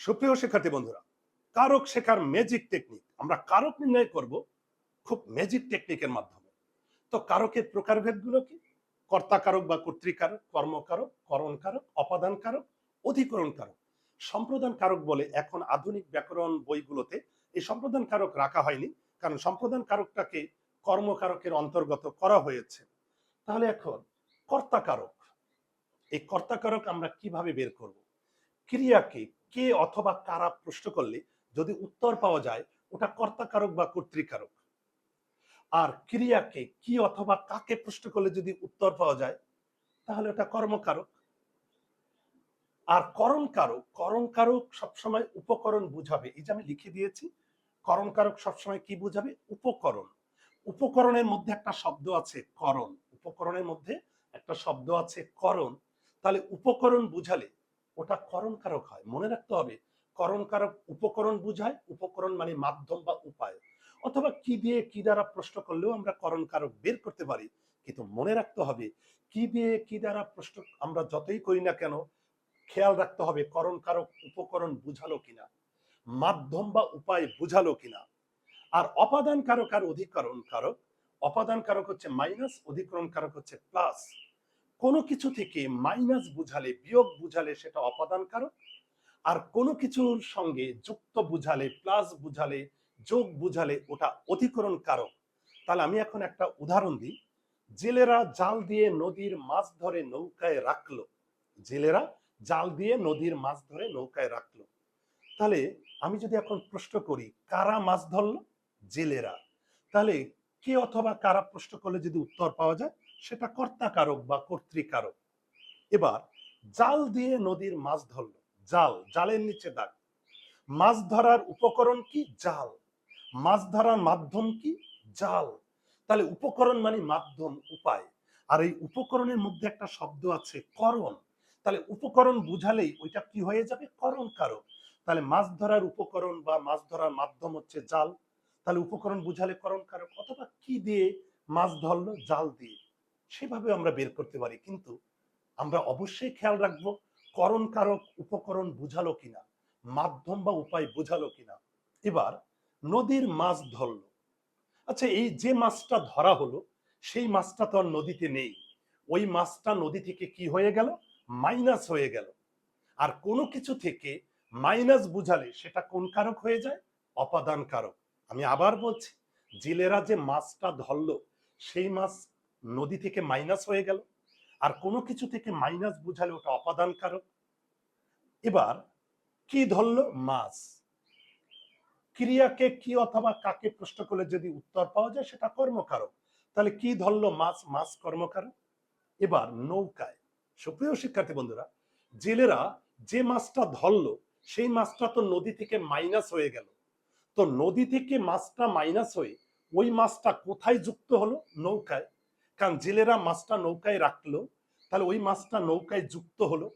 সুপ্রিয় শিক্ষার্থী বন্ধুরা, কারক শেখার ম্যাজিক টেকনিক আমরা কারক নির্ণয় করব খুব ম্যাজিক টেকনিকের মাধ্যমে। তো কারকের প্রকারভেদগুলো কি? কর্তা কারক বা কর্তৃকারক কর্মকারক করণ কারক, অপাদান কারক, অধিকরণ কারক। সম্প্রদান কারক বলে এখন আধুনিক ব্যাকরণ বইগুলোতে এই সম্প্রদান কারক রাখা হয়নি, কারণ সম্প্রদান কারকটাকে কর্মকারকের অন্তর্গত করা হয়েছে। তাহলে এখন কর্তা কারক, এই কর্তা কারক আমরা কীভাবে বের করব? ক্রিয়াকে কে অথবা কারা প্রশ্ন করলে যদি উত্তর পাওয়া যায়, ওটা কর্তাকারক বা কর্তৃকারক। আর ক্রিয়াকে কি অথবা কাকে প্রশ্ন করলে যদি উত্তর পাওয়া যায়, তাহলে ওটা কর্মকারক। আর করণ কারক করণ কারক সবসময় উপকরণ বুঝাবে। এই যে আমি লিখে দিয়েছি করণ কারক সবসময় কি বুঝাবে? উপকরণ। উপকরণের মধ্যে একটা শব্দ আছে, করণ। উপকরণের মধ্যে একটা শব্দ আছে, করণ। তাহলে উপকরণ বুঝালে ওটা করণ কারক হয়। মনে রাখতে হবে, করণ কারক উপকরণ বুঝায়, উপকরণ মানে মাধ্যম বা উপায়। অথবা কি দিয়ে কি দ্বারা প্রশ্ন করলেও আমরা করণ কারক বের করতে পারি। কিন্তু মনে রাখতে হবে, কি দিয়ে কি দ্বারা প্রশ্ন আমরা যতই করি না কেন, খেয়াল রাখতে হবে করণ কারক উপকরণ বুঝালো কিনা, মাধ্যম বা উপায় বুঝালো কিনা। আর অপাদান কারক আর অধিকরণ কারক, অপাদান কারক হচ্ছে মাইনাস অধিকরণ কারক হচ্ছে প্লাস কোনো কিছু থেকে মাইনাস বুঝালে, বিয়োগ বুঝালে সেটা অপাদান কারক আর কোনো কিছুর সঙ্গে যুক্ত বুঝালে, প্লাস বুঝালে, যোগ বুঝালে ওটা অধিকরণ কারক তাহলে আমি এখন একটা উদাহরণ দিই। জেলেরা জাল দিয়ে নদীর মাছ ধরে নৌকায় রাখল। জেলেরা জাল দিয়ে নদীর মাছ ধরে নৌকায় রাখল। তাহলে আমি যদি এখন প্রশ্ন করি, কারা মাছ ধরলো? জেলেরা। তাহলে কে অথবা কারা প্রশ্ন করলে যদি উত্তর পাওয়া যায়? সেটা কর্তাকারক বা কর্তৃকারক। এবার জাল দিয়ে নদীর মাছ ধরলো। জাল, জালের নিচে দাগ। মাছ ধরার উপকরণ কি? জাল। মাছ ধরার মাধ্যম কি? জাল। তাহলে উপকরণ মানে মাধ্যম, উপায়। আর এই উপকরণের মধ্যে একটা শব্দ আছে, করণ। তাহলে উপকরণ বুঝালেই ওইটা কি হয়ে যাবে? করণ কারক তাহলে মাছ ধরার উপকরণ বা মাছ ধরার মাধ্যম হচ্ছে জাল। তাহলে উপকরণ বুঝালে করণ কারক অথবা কি দিয়ে মাছ ধরলো? জাল দিয়ে। সেভাবে আমরা বের করতে পারি। কিন্তু আমরা অবশ্যই খেয়াল রাখব করণ কারক উপকরণ বুঝালো কিনা, মাধ্যম বা উপায় বুঝালো কিনা। এবার নদীর মাছ ধরলো। আচ্ছা এই যে মাছটা ধরা হলো, সেই মাছটা তো আর নদীতে নেই। ওই মাছটা নদী থেকে কি হয়ে গেল? মাইনাস হয়ে গেল। আর কোনো কিছু থেকে মাইনাস বুঝালে সেটা কোন কারক হয়ে যায়? অপাদান কারক। আমি আবার বলছি, জেলেরা যে মাছটা ধরলো, সেই মাছ নদী থেকে মাইনাস হয়ে গেল। আর কোনো কিছু থেকে মাইনাস বুঝালে ওটা অপাদান কারক এবার কি ধরলো মাছ? ক্রিয়াকে কি অথবা কাকে প্রশ্ন করলে যদি উত্তর পাওয়া যায় সেটা কর্মকারক। তাহলে কি ধরলো মাছ? মাছ কর্মকারক। এবার নৌকায়, সুপ্রিয় শিক্ষার্থী বন্ধুরা, জেলেরা যে মাছটা ধরলো, সেই মাছটা তো নদী থেকে মাইনাস হয়ে গেল। তো নদী থেকে মাছটা মাইনাস হয়ে ওই মাছটা কোথায় যুক্ত হলো? নৌকায়। কারণ জেলেরা মাছটা নৌকায় রাখল, তাহলে ওই মাছটা নৌকায় যুক্ত হলো।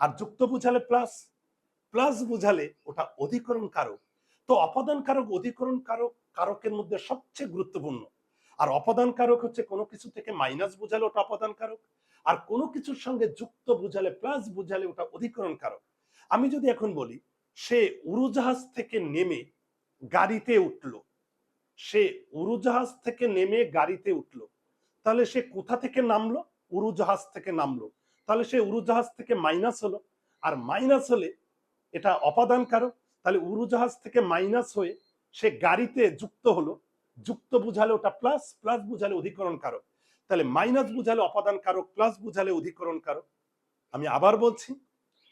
আর যুক্ত বুঝালে প্লাস প্লাস বুঝালে ওটা অধিকরণ কারক। তো অপাদান কারক, অধিকরণ কারক, কারকের মধ্যে সবচেয়ে গুরুত্বপূর্ণ। আর অপাদান কারক হচ্ছে কোনো কিছু থেকে মাইনাস বুঝালে ওটা অপাদান কারক, আর কোনো কিছুর সঙ্গে যুক্ত বুঝালে প্লাস বুঝালে ওটা অধিকরণ কারক। আমি যদি এখন বলি, সে উড়োজাহাজ থেকে নেমে গাড়িতে উঠল। সে উড়োজাহাজ থেকে নেমে গাড়িতে উঠল। তাহলে সে কোথা থেকে নামলো? উড়োজাহাজ থেকে নামলো। তাহলে সে উড়োজাহাজ থেকে মাইনাস হলো। আর মাইনাস হলে এটা অপাদান কারক তাহলে উড়োজাহাজ থেকে মাইনাস হয়ে সে গাড়িতে যুক্ত হলো। যুক্ত বুঝালে ওটা প্লাস প্লাস বুঝালে অধিকরণ কারক তাহলে মাইনাস বুঝালে অপাদান কারক প্লাস বুঝালে অধিকরণ কারক আমি আবার বলছি,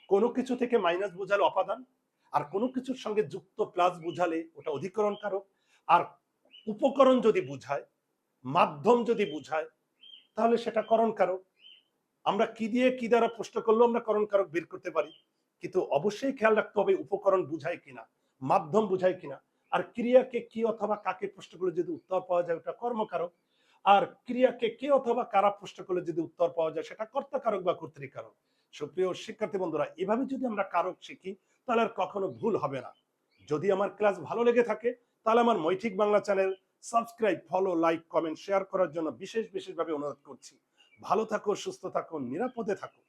কোনো কিছু থেকে মাইনাস বুঝালে অপাদান, আর কোনো কিছুর সঙ্গে যুক্ত প্লাস বুঝালে ওটা অধিকরণ কারক আর উপকরণ যদি বুঝায় মাধ্যম যদি বুঝায়, তাহলে সেটা করণ কারক আমরা কি দিয়ে কি দ্বারা প্রশ্ন করলেও আমরা করণ কারক বের করতে পারি, কিন্তু অবশ্যই খেয়াল রাখতে হবে উপকরণ বুঝায় কিনা, মাধ্যম বুঝায় কিনা, আর ক্রিয়াকে কি অথবা কাকে প্রশ্ন করলে যদি উত্তর পাওয়া যায় ওটা কর্মকারক, আর ক্রিয়াকে কে অথবা কারা প্রশ্ন করলে যদি উত্তর পাওয়া যায় সেটা কর্তাকারক বা কর্তৃকারক। সুপ্রিয় শিক্ষার্থী বন্ধুরা, এভাবে যদি আমরা কারক শিখি, তাহলে আর কখনো ভুল হবে না। যদি আমার ক্লাস ভালো লেগে থাকে, তাহলে আমার মৈঠিক Bangla channel subscribe follow like comment share করার জন্য বিশেষ বিশেষভাবে অনুরোধ করছি। ভালো থাকো, সুস্থ থাকো, নিরাপদে থাকো।